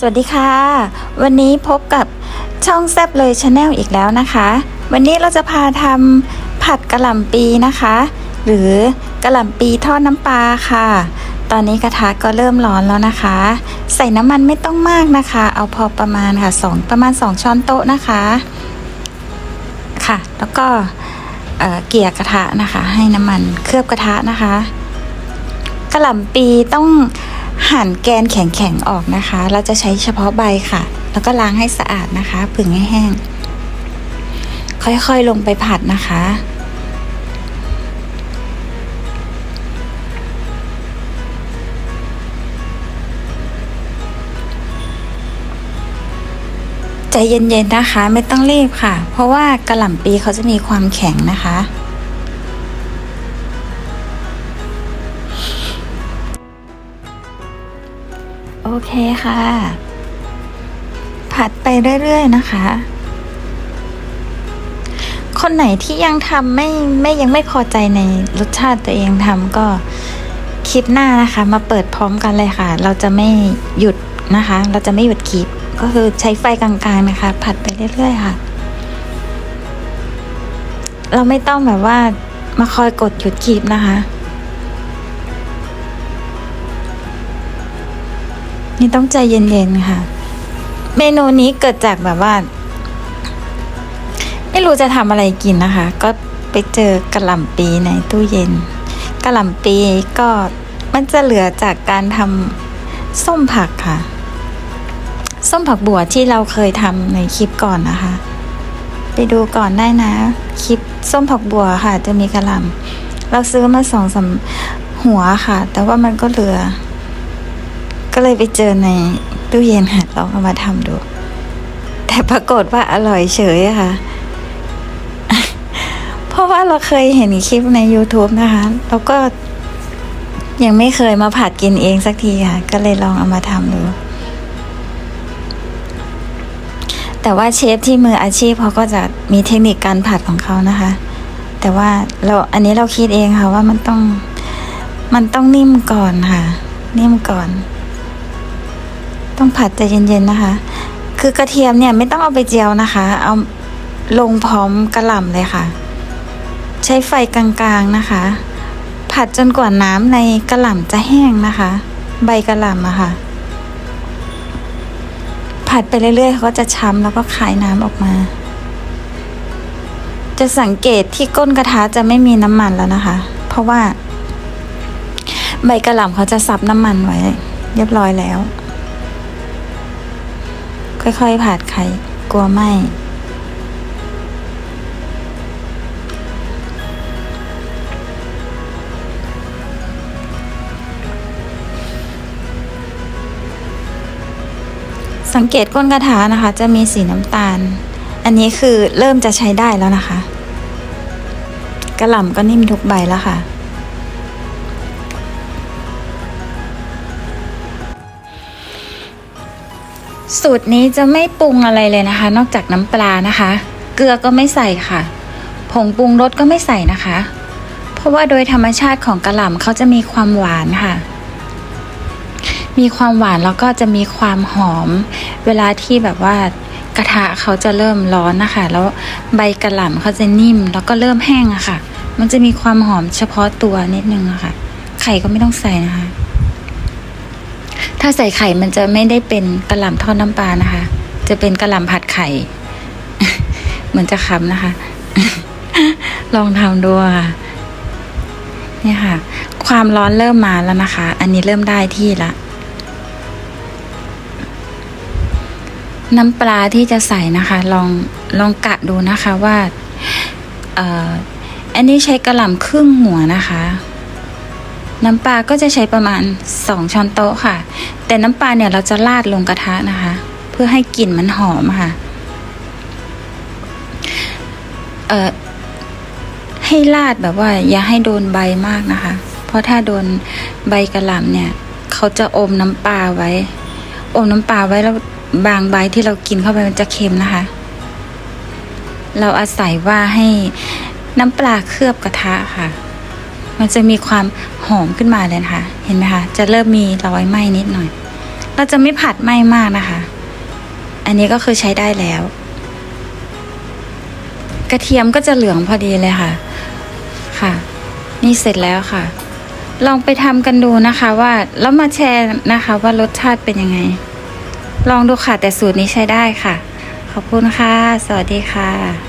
สวัสดีค่ะ วันนี้พบกับช่องแซบเลยชาแนลอีกแล้วนะคะ วันนี้เราจะพาทำผัดกะหล่ำปีนะคะ หรือกะหล่ำปีทอดน้ำปลาค่ะ ตอนนี้กระทะก็เริ่มร้อนแล้วนะคะ ใส่น้ำมันไม่ต้องมากนะคะ เอาพอประมาณค่ะสองประมาณ 2 ช้อนโต๊ะนะคะ ค่ะ แล้วก็เเกลี่ยกระทะนะคะ ให้น้ำมันเคลือบกระทะนะคะกะหล่ำปีต้อง หั่นแกนแข็งๆออกนะคะ เราจะใช้เฉพาะใบค่ะ แล้วก็ล้างให้สะอาดนะคะ ผึ่งให้แห้ง ค่อยๆลงไปผัดนะคะ ใจเย็นๆนะคะ ไม่ต้องรีบค่ะ เพราะว่ากระหล่ำปีเขาจะมีความแข็งนะคะ โอเคค่ะ ผัดไปเรื่อยๆนะคะ คนไหนที่ยังทำไม่ไม่ยังไม่พอใจในรสชาติตัวเองทำก็คลิปหน้านะคะ มาเปิดพร้อมกันเลยค่ะ เราจะไม่หยุดนะคะ เราจะไม่หยุดคลิปก็คือใช้ไฟกลางๆนะคะ ผัดไปเรื่อยๆค่ะ เราไม่ต้องแบบว่ามาคอยกดหยุดคลิปนะคะ นี่ต้องใจเย็นๆค่ะ เมนูนี้เกิดจากแบบว่า ไม่รู้จะทำอะไรกินนะคะ ก็ไปเจอกระหล่ำปีในตู้เย็นกระหล่ำปีก็มันจะเหลือจากการทำส้มผักค่ะ ส้มผักบัวที่เราเคยทำในคลิปก่อนนะคะ ไปดูก่อนได้นะ คลิปส้มผักบัวค่ะ จะมีกระหล่ำเราซื้อมาสองสามหัวค่ะ แต่ว่ามันก็เหลือ ก็เลยไปเจอในตู้เย็นค่ะลองเอามาทำดู แต่ปรากฏว่าอร่อยเฉยอะค่ะ เพราะว่าเราเคยเห็นคลิปใน YouTube นะคะ แล้วก็ยังไม่เคยมาผัดกินเองสักทีค่ะ ก็เลยลองเอามาทำดูแต่ว่าเชฟที่มืออาชีพเขาก็จะมีเทคนิคการผัดของเขานะคะ แต่ว่าเราอันนี้เราคิดเองค่ะว่ามันต้องมันต้องนิ่มก่อนค่ะ นิ่มก่อน ต้องผัดใจเย็นๆนะคะ คือกระเทียมเนี่ยไม่ต้องเอาไปเจียวนะคะ เอาลงพร้อมกระหล่ำเลยค่ะ ใช้ไฟกลางๆนะคะ ผัดจนกว่าน้ำในกระหล่ำจะแห้งนะคะ ใบกระหล่ำอะค่ะ ผัดไปเรื่อยๆเขาก็จะช้ำแล้วก็คายน้ำออกมา จะสังเกตที่ก้นกระทะจะไม่มีน้ำมันแล้วนะคะ เพราะว่า ใบกระหล่ำเขาจะซับน้ำมันไว้ เรียบร้อยแล้ว ค่อยๆ ผัดไข่ กลัวไหมสังเกตก้นกระทะนะคะ จะมีสีน้ำตาล อันนี้คือเริ่มจะใช้ได้แล้วนะคะ กระหล่ำก็นิ่มทุกใบแล้วค่ะ สูตรนี้จะไม่ปรุงอะไรเลยนะคะ นอกจากน้ำปลานะคะ เกลือก็ไม่ใส่ค่ะ ผงปรุงรสก็ไม่ใส่นะคะ เพราะว่าโดยธรรมชาติของกระหล่ำเขาจะมีความหวานค่ะ มีความหวานแล้วก็จะมีความหอม เวลาที่แบบว่ากระทะเขาจะเริ่มร้อนนะคะ แล้วใบกระหล่ำเขาจะนิ่ม แล้วก็เริ่มแห้งอะค่ะ มันจะมีความหอมเฉพาะตัวนิดนึงอะค่ะ ไข่ก็ไม่ต้องใส่นะคะ ถ้าใส่ไข่มันจะไม่ได้เป็นกระหล่ำทอดน้ำปลานะคะ จะเป็นกระหล่ำผัดไข่ เหมือนจะคำนะคะ ลองทำดูค่ะนี่ค่ะ ความร้อนเริ่มมาแล้วนะคะ อันนี้เริ่มได้ที่ละ น้ำปลาที่จะใส่นะคะ ลองลองกะดูนะคะว่าอออันนี้ใช้กระหล่ำครึ่งหัวนะคะ น้ำปลาก็จะใช้ประมาณสองช้อนโต๊ะค่ะ แต่น้ำปลาเนี่ยเราจะราดลงกระทะนะคะ เพื่อให้กลิ่นมันหอมค่ะ เอ่อให้ราดแบบว่า อย่าให้โดนใบมากนะคะ เพราะถ้าโดนใบกระหล่ำเนี่ย เขาจะอมน้ำปลาไว้ อมน้ำปลาไว้แล้วบางใบที่เรากินเข้าไปมันจะเค็มนะคะ เราอาศัยว่าให้น้ำปลาเคลือบกระทะค่ะ มันจะมีความหอมขึ้นมาเลยนะคะ เห็นไหมคะ จะเริ่มมีรอยไหม้นิดหน่อย เราจะไม่ผัดไหม้มากนะคะ อันนี้ก็คือใช้ได้แล้ว กระเทียมก็จะเหลืองพอดีเลยค่ะ ค่ะ นี่เสร็จแล้วค่ะ ลองไปทำกันดูนะคะว่า แล้วมาแชร์นะคะว่ารสชาติเป็นยังไง ลองดูค่ะแต่สูตรนี้ใช้ได้ค่ะ ขอบคุณค่ะ สวัสดีค่ะ